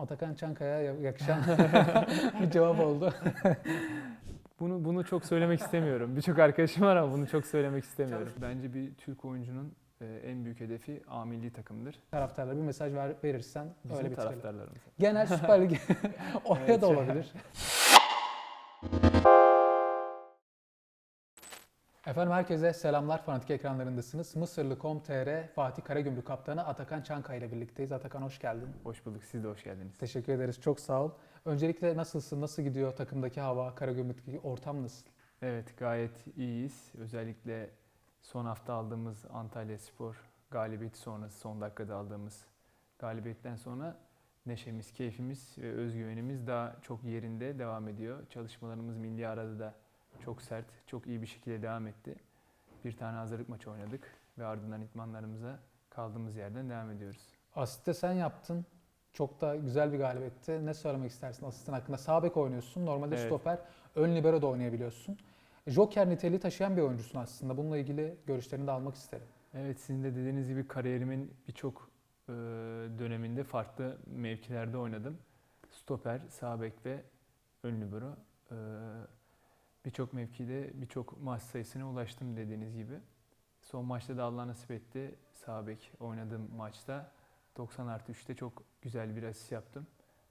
Atakan Çankaya'ya yakışan bir cevap oldu. Bunu bunu çok söylemek istemiyorum. Birçok arkadaşım var ama bunu çok söylemek istemiyorum. Bence bir Türk oyuncunun e, en büyük hedefi A milli takımdır. Taraftarlara bir mesaj ver, verirsen Bizim öyle bitirelim. taraftarlarımız. Genel Süper Lig oraya Evet. da olabilir. Efendim herkese selamlar. Fanatik ekranlarındasınız. Mısırlı Com.tr Fatih Karagümrük Kaptanı Atakan Çankaya ile birlikteyiz. Atakan hoş geldin. Hoş bulduk. Siz de hoş geldiniz. Teşekkür ederiz. Çok sağ ol. Öncelikle nasılsın? Nasıl gidiyor takımdaki hava? Karagümrük'teki ortam nasıl? Evet gayet iyiyiz. Özellikle son hafta aldığımız Antalya Spor galibiyeti sonrası son dakikada aldığımız galibiyetten sonra neşemiz, keyfimiz ve özgüvenimiz daha çok yerinde devam ediyor. Çalışmalarımız milli arada da çok sert, çok iyi bir şekilde devam etti. Bir tane hazırlık maçı oynadık ve ardından itmanlarımıza kaldığımız yerden devam ediyoruz. Asiste sen yaptın. Çok da güzel bir galibiyetti. Ne söylemek istersin asistin hakkında? Sağ bek oynuyorsun. Normalde Evet. stoper, ön libero da oynayabiliyorsun. Joker niteliği taşıyan bir oyuncusun aslında. Bununla ilgili görüşlerini de almak isterim. Evet sizin de dediğiniz gibi kariyerimin birçok e, döneminde farklı mevkilerde oynadım. Stoper, sağ bek ve ön libero. E, birçok mevkide birçok maç sayısına ulaştım dediğiniz gibi. Son maçta da Allah nasip etti. Sağ bek oynadığım maçta 90 artı 3'te çok güzel bir asist yaptım.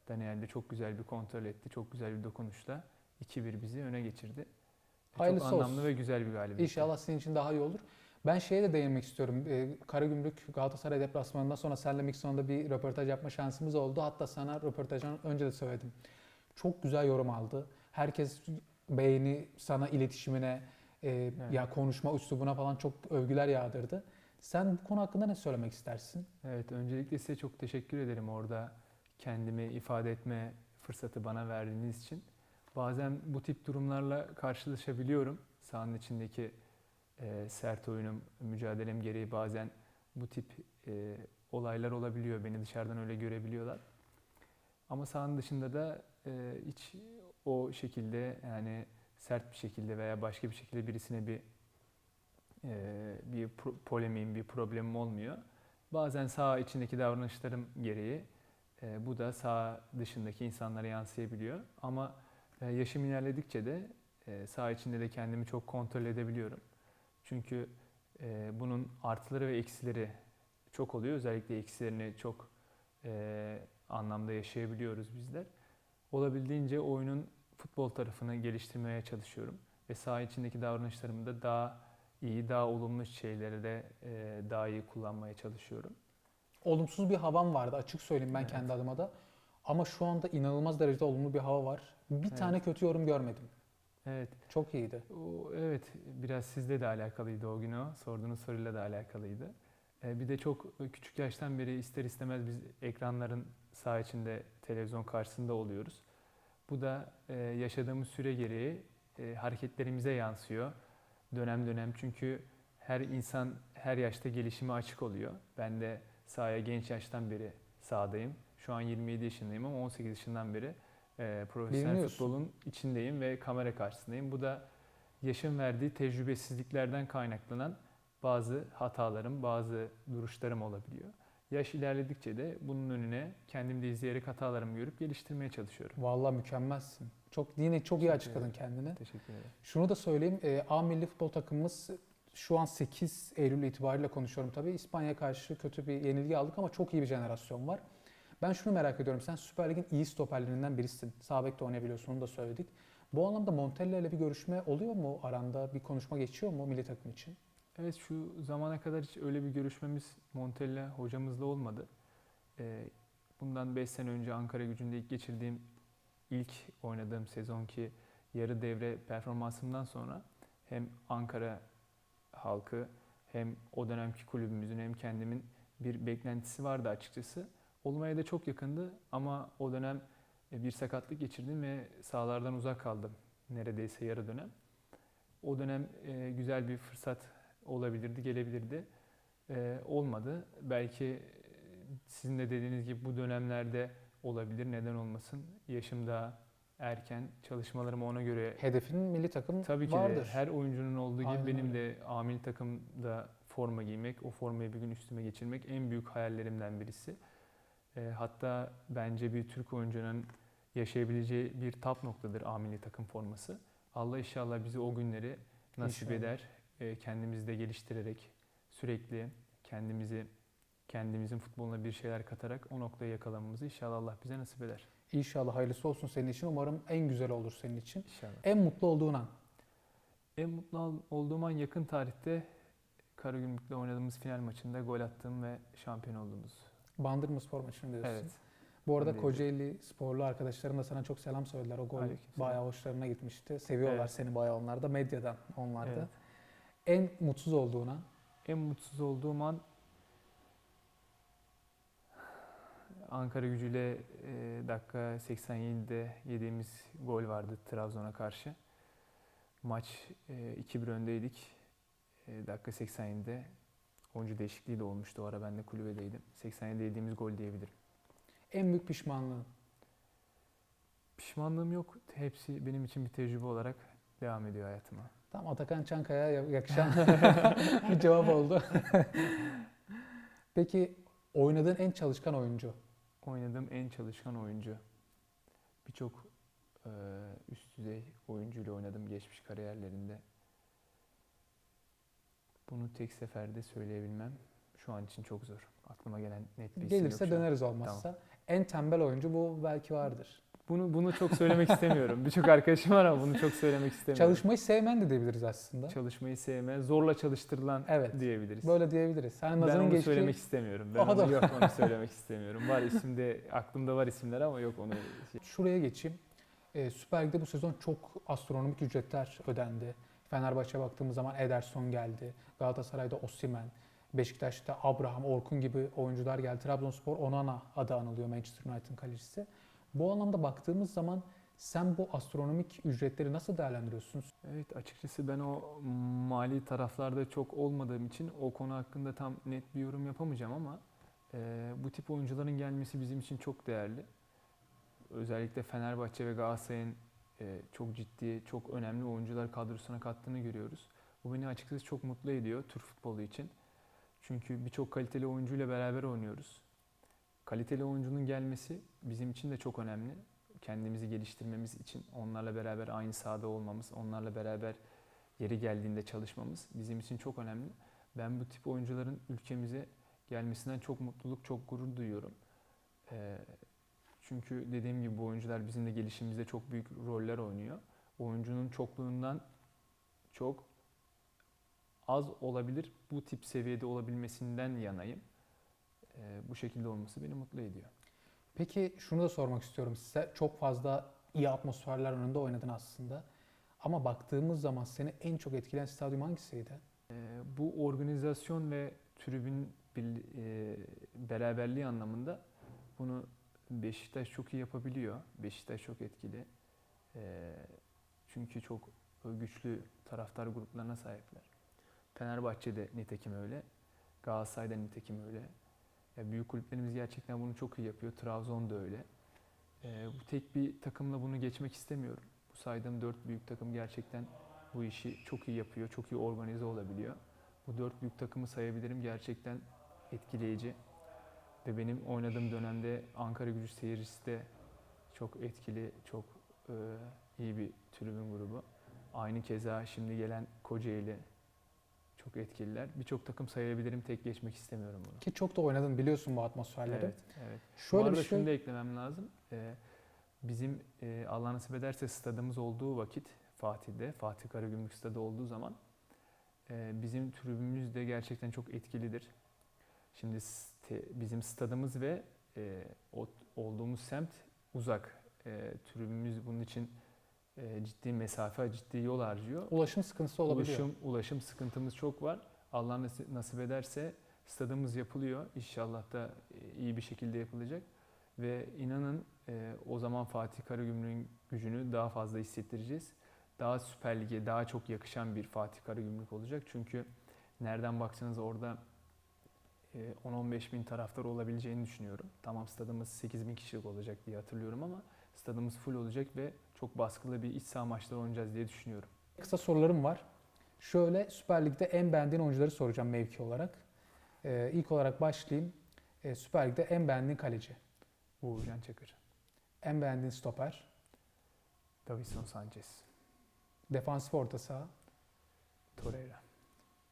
Daniel de çok güzel bir kontrol etti. Çok güzel bir dokunuşla 2-1 bizi öne geçirdi. Hayırlısı çok anlamlı olsun. ve güzel bir galibiyet. İnşallah senin için daha iyi olur. Ben şeye de değinmek istiyorum. Ee, Karagümrük Galatasaray deplasmanından sonra seninle Mikson'da bir röportaj yapma şansımız oldu. Hatta sana röportajdan önce de söyledim. Çok güzel yorum aldı. Herkes beğeni sana iletişimine, e, ya konuşma üslubuna falan çok övgüler yağdırdı. Sen bu konu hakkında ne söylemek istersin? Evet, öncelikle size çok teşekkür ederim orada kendimi ifade etme fırsatı bana verdiğiniz için. Bazen bu tip durumlarla karşılaşabiliyorum. Sahanın içindeki e, sert oyunum, mücadelem gereği bazen bu tip e, olaylar olabiliyor. Beni dışarıdan öyle görebiliyorlar. Ama sahanın dışında da e, hiç o şekilde yani sert bir şekilde veya başka bir şekilde birisine bir e, bir pro- polemiğim, bir problemim olmuyor. Bazen saha içindeki davranışlarım gereği e, bu da saha dışındaki insanlara yansıyabiliyor. Ama e, yaşım ilerledikçe de e, saha içinde de kendimi çok kontrol edebiliyorum. Çünkü e, bunun artıları ve eksileri çok oluyor. Özellikle eksilerini çok e, anlamda yaşayabiliyoruz bizler. Olabildiğince oyunun futbol tarafını geliştirmeye çalışıyorum. Ve saha içindeki davranışlarımı da daha iyi, daha olumlu şeyleri de e, daha iyi kullanmaya çalışıyorum. Olumsuz bir havam vardı açık söyleyeyim ben Evet. kendi adıma da. Ama şu anda inanılmaz derecede olumlu bir hava var. Bir Evet. tane kötü yorum görmedim. Evet, Çok iyiydi. o, evet biraz sizle de alakalıydı o gün o. Sorduğunuz soruyla da alakalıydı. E, bir de çok küçük yaştan beri ister istemez biz ekranların sağ içinde, televizyon karşısında oluyoruz. Bu da e, yaşadığımız süre gereği e, hareketlerimize yansıyor. Dönem dönem çünkü her insan her yaşta gelişime açık oluyor. Ben de sahaya genç yaştan beri sahadayım. Şu an 27 yaşındayım ama 18 yaşından beri e, profesyonel Bilmiyorsun. futbolun içindeyim ve kamera karşısındayım. Bu da yaşın verdiği tecrübesizliklerden kaynaklanan bazı hatalarım, bazı duruşlarım olabiliyor. Yaş ilerledikçe de bunun önüne kendim de izleyerek hatalarımı görüp geliştirmeye çalışıyorum. Vallahi mükemmelsin. Çok yine çok iyi açıkladın kendini. Teşekkür ederim. Şunu da söyleyeyim. e, A milli futbol takımımız şu an 8 Eylül itibariyle konuşuyorum tabii. İspanya'ya karşı kötü bir yenilgi aldık ama çok iyi bir jenerasyon var. Ben şunu merak ediyorum. Sen Süper Lig'in iyi stoperlerinden birisin. Sağ bekte oynayabiliyorsun onu da söyledik. Bu anlamda Montella ile bir görüşme oluyor mu aranda? Bir konuşma geçiyor mu milli takım için? Evet şu zamana kadar hiç öyle bir görüşmemiz Montella hocamızla olmadı. Ee, bundan 5 sene önce Ankara gücünde ilk geçirdiğim ilk oynadığım sezonki yarı devre performansımdan sonra hem Ankara halkı hem o dönemki kulübümüzün hem kendimin bir beklentisi vardı açıkçası. Olmaya da çok yakındı ama o dönem e, bir sakatlık geçirdim ve sahalardan uzak kaldım neredeyse yarı dönem. O dönem e, güzel bir fırsat olabilirdi, gelebilirdi. E, olmadı. Belki sizin de dediğiniz gibi bu dönemlerde olabilir. Neden olmasın? Yaşım daha erken. Çalışmalarımı ona göre Hedefin milli takım tabii ki vardır. de her oyuncunun olduğu gibi Aynen benim de amil takımda forma giymek, o formayı bir gün üstüme geçirmek en büyük hayallerimden birisi. E, hatta bence bir Türk oyuncunun yaşayabileceği bir tap noktadır A milli takım forması. Allah inşallah bizi o günleri nasip İnşallah. eder. E, kendimizi de geliştirerek sürekli kendimizi kendimizin futboluna bir şeyler katarak o noktayı yakalamamızı inşallah Allah bize nasip eder. İnşallah hayırlısı olsun senin için. Umarım en güzel olur senin için. İnşallah. En mutlu olduğun an. En mutlu ol- olduğum an yakın tarihte Karagümrük'le oynadığımız final maçında gol attığım ve şampiyon olduğumuz. Bandırma spor maçını diyorsun. Evet. Bu arada de- Kocaeli sporlu arkadaşlarım da sana çok selam söylediler. O gol Aleykümselam. bayağı hoşlarına gitmişti. Seviyorlar Evet. seni bayağı onlar da. Medyadan onlar da. Evet. En mutsuz olduğun an. En mutsuz olduğum an Ankara gücüyle e, dakika 87'de yediğimiz gol vardı Trabzon'a karşı. Maç e, 2-1 öndeydik. E, dakika 87'de oyuncu değişikliği de olmuştu o ara ben de kulübedeydim. 87'de yediğimiz gol diyebilirim. En büyük pişmanlığın. Pişmanlığım yok. Hepsi benim için bir tecrübe olarak devam ediyor hayatıma. Tam Atakan Çankaya'ya yakışan bir cevap oldu. Peki oynadığın en çalışkan oyuncu? Oynadığım en çalışkan oyuncu. Birçok e, üst düzey oyuncuyla oynadım geçmiş kariyerlerinde. Bunu tek seferde söyleyebilmem şu an için çok zor. Aklıma gelen net bir isim Gelirse yok şu an. döneriz olmazsa. En tembel oyuncu bu belki vardır. Bunu bunu çok söylemek istemiyorum. Birçok arkadaşım var ama bunu çok söylemek istemiyorum. Çalışmayı sevmen de diyebiliriz aslında. Çalışmayı sevme, zorla çalıştırılan Evet. diyebiliriz. Böyle diyebiliriz. Sen ben onu geçtiği... söylemek istemiyorum. Ben da- onu yok onu söylemek istemiyorum. Var isimde aklımda var isimler ama yok onu Şuraya geçeyim. Ee, Süper Lig'de bu sezon çok astronomik ücretler ödendi. Fenerbahçe'ye baktığımız zaman Ederson geldi. Galatasaray'da Osimhen. Beşiktaş'ta Abraham, Orkun gibi oyuncular geldi. Trabzonspor Onana adı anılıyor Manchester United'ın kalecisi. Bu anlamda baktığımız zaman sen bu astronomik ücretleri nasıl değerlendiriyorsun? Evet açıkçası ben o mali taraflarda çok olmadığım için o konu hakkında tam net bir yorum yapamayacağım ama e, bu tip oyuncuların gelmesi bizim için çok değerli. Özellikle Fenerbahçe ve Galatasaray'ın e, çok ciddi, çok önemli oyuncular kadrosuna kattığını görüyoruz. Bu beni açıkçası çok mutlu ediyor Türk futbolu için. Çünkü birçok kaliteli oyuncuyla beraber oynuyoruz. Kaliteli oyuncunun gelmesi bizim için de çok önemli kendimizi geliştirmemiz için onlarla beraber aynı sahada olmamız, onlarla beraber yeri geldiğinde çalışmamız bizim için çok önemli. Ben bu tip oyuncuların ülkemize gelmesinden çok mutluluk, çok gurur duyuyorum. Ee, çünkü dediğim gibi bu oyuncular bizim de gelişimimizde çok büyük roller oynuyor. Oyuncunun çokluğundan çok az olabilir, bu tip seviyede olabilmesinden yanayım. Ee, bu şekilde olması beni mutlu ediyor. Peki şunu da sormak istiyorum size. Çok fazla iyi atmosferler önünde oynadın aslında. Ama baktığımız zaman seni en çok etkileyen stadyum hangisiydi? Ee, bu organizasyon ve tribün bir- e, beraberliği anlamında bunu Beşiktaş çok iyi yapabiliyor. Beşiktaş çok etkili. Ee, çünkü çok güçlü taraftar gruplarına sahipler. Fenerbahçe'de nitekim öyle. Galatasaray'da nitekim öyle. Ya büyük kulüplerimiz gerçekten bunu çok iyi yapıyor. Trabzon da öyle. Ee, bu tek bir takımla bunu geçmek istemiyorum. Bu saydığım dört büyük takım gerçekten bu işi çok iyi yapıyor, çok iyi organize olabiliyor. Bu dört büyük takımı sayabilirim gerçekten etkileyici. Ve benim oynadığım dönemde Ankara Gücü seyircisi de çok etkili, çok e, iyi bir tribün grubu. Aynı keza şimdi gelen Kocaeli çok etkililer. Birçok takım sayabilirim, tek geçmek istemiyorum bunu. Ki çok da oynadın biliyorsun bu atmosferleri. Evet, evet. Bu Şöyle arada bir şey şunu da eklemem lazım. Ee, bizim e, Allah nasip ederse stadımız olduğu vakit Fatih'de, Fatih Karagümrük Stadı olduğu zaman e, bizim tribümüz de gerçekten çok etkilidir. Şimdi st- bizim stadımız ve e, o, olduğumuz semt uzak. E, tribümüz bunun için e, ciddi mesafe, ciddi yol harcıyor. Ulaşım sıkıntısı olabiliyor. Ulaşım, ulaşım sıkıntımız çok var. Allah nasi- nasip ederse stadımız yapılıyor. İnşallah da e, iyi bir şekilde yapılacak. Ve inanın e, o zaman Fatih Karagümrük'ün gücünü daha fazla hissettireceğiz. Daha Süper Lig'e daha çok yakışan bir Fatih Karagümrük olacak. Çünkü nereden baksanız orada e, 10-15 bin taraftar olabileceğini düşünüyorum. Tamam stadımız 8 bin kişilik olacak diye hatırlıyorum ama stadımız full olacak ve çok baskılı bir iç saha maçları oynayacağız diye düşünüyorum. Kısa sorularım var. Şöyle Süper Lig'de en beğendiğin oyuncuları soracağım mevki olarak. Ee, ilk olarak başlayayım. E, Süper Lig'de en beğendiğin kaleci, Uğurcan Çakır, en beğendiğin stoper, Davison Sanchez, defansif orta saha, Torreira.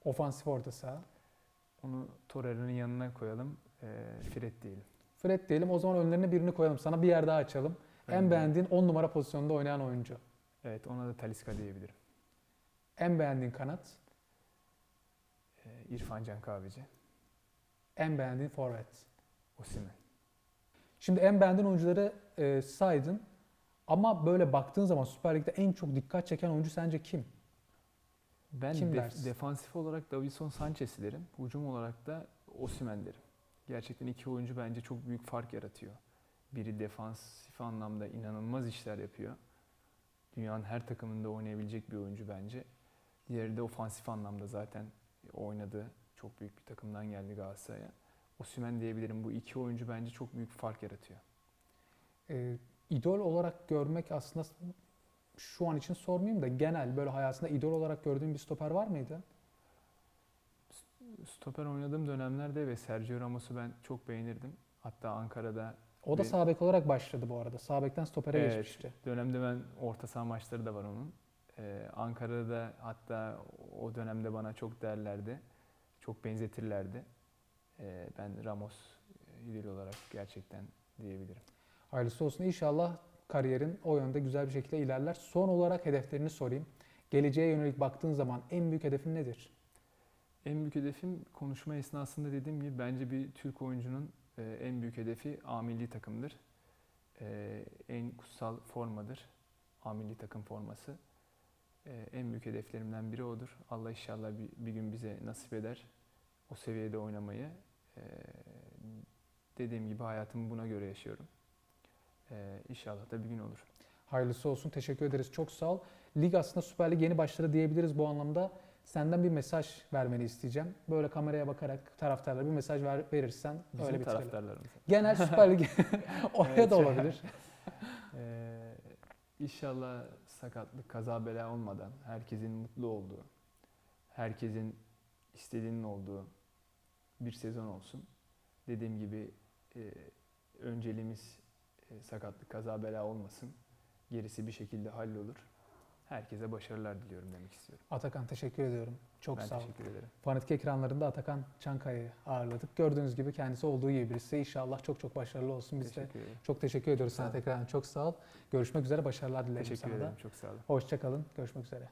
ofansif orta saha. Onu Torreira'nın yanına koyalım. E, Fred diyelim. Fred diyelim o zaman önlerine birini koyalım. Sana bir yer daha açalım. En Önde- beğendiğin 10 numara pozisyonunda oynayan oyuncu. Evet ona da Taliska diyebilirim. En beğendiğin kanat, E, İrfan Can Kahveci, en beğendiğin forvet. Osimhen. Şimdi en beğendiğin oyuncuları e, saydın. Ama böyle baktığın zaman Süper Lig'de en çok dikkat çeken oyuncu sence kim? Ben Kim def- dersin? defansif olarak Davison Sanchez'i derim. Hücum olarak da Osimhen derim. Gerçekten iki oyuncu bence çok büyük fark yaratıyor. Biri defansif anlamda inanılmaz işler yapıyor. Dünyanın her takımında oynayabilecek bir oyuncu bence. Diğeri de ofansif anlamda zaten oynadı. Çok büyük bir takımdan geldi Galatasaray'a. Osimhen diyebilirim. Bu iki oyuncu bence çok büyük fark yaratıyor. E, idol olarak görmek aslında şu an için sormayayım da genel böyle hayatında idol olarak gördüğün bir stoper var mıydı? Stoper oynadığım dönemlerde ve Sergio Ramos'u ben çok beğenirdim. Hatta Ankara'da O da Ve- sağ bek olarak başladı bu arada. Sağ bekten stopere Evet. geçmişti. dönemde ben orta saha maçları da var onun. Ee, Ankara'da hatta o dönemde bana çok derlerdi. Çok benzetirlerdi. Ee, ben Ramos idol olarak gerçekten diyebilirim. Hayırlısı olsun. İnşallah kariyerin o yönde güzel bir şekilde ilerler. Son olarak hedeflerini sorayım. Geleceğe yönelik baktığın zaman en büyük hedefin nedir? En büyük hedefim konuşma esnasında dediğim gibi bence bir Türk oyuncunun e, en büyük hedefi A milli takımdır. E, en kutsal formadır. A milli takım forması. E, en büyük hedeflerimden biri odur. Allah inşallah bir, bir gün bize nasip eder o seviyede oynamayı. E, dediğim gibi hayatımı buna göre yaşıyorum. E, inşallah da bir gün olur. Hayırlısı olsun. Teşekkür ederiz. Çok sağ ol. Lig aslında Süper Lig yeni başladı diyebiliriz bu anlamda. Senden bir mesaj vermeni isteyeceğim. Böyle kameraya bakarak taraftarlara bir mesaj ver, verirsen Bizim öyle bitirelim. taraftarlarımız. Genel Süper Lig oraya Evet. da olabilir. Ee, inşallah sakatlık, kaza bela olmadan herkesin mutlu olduğu, herkesin istediğinin olduğu bir sezon olsun. Dediğim gibi e, önceliğimiz e, sakatlık, kaza bela olmasın. Gerisi bir şekilde hallolur. Herkese başarılar diliyorum demek istiyorum. Atakan teşekkür ediyorum. Çok ben sağ ol. teşekkür ederim. Fanatik ekranlarında Atakan Çankaya'yı ağırladık. Gördüğünüz gibi kendisi olduğu gibi birisi. İnşallah çok çok başarılı olsun. Biz de Teşekkür ederim. çok teşekkür ediyoruz sana ol. tekrardan. Çok sağ ol. Görüşmek üzere. Başarılar dilerim Teşekkür sana ederim. da. Çok sağ olun. Hoşçakalın. Görüşmek üzere.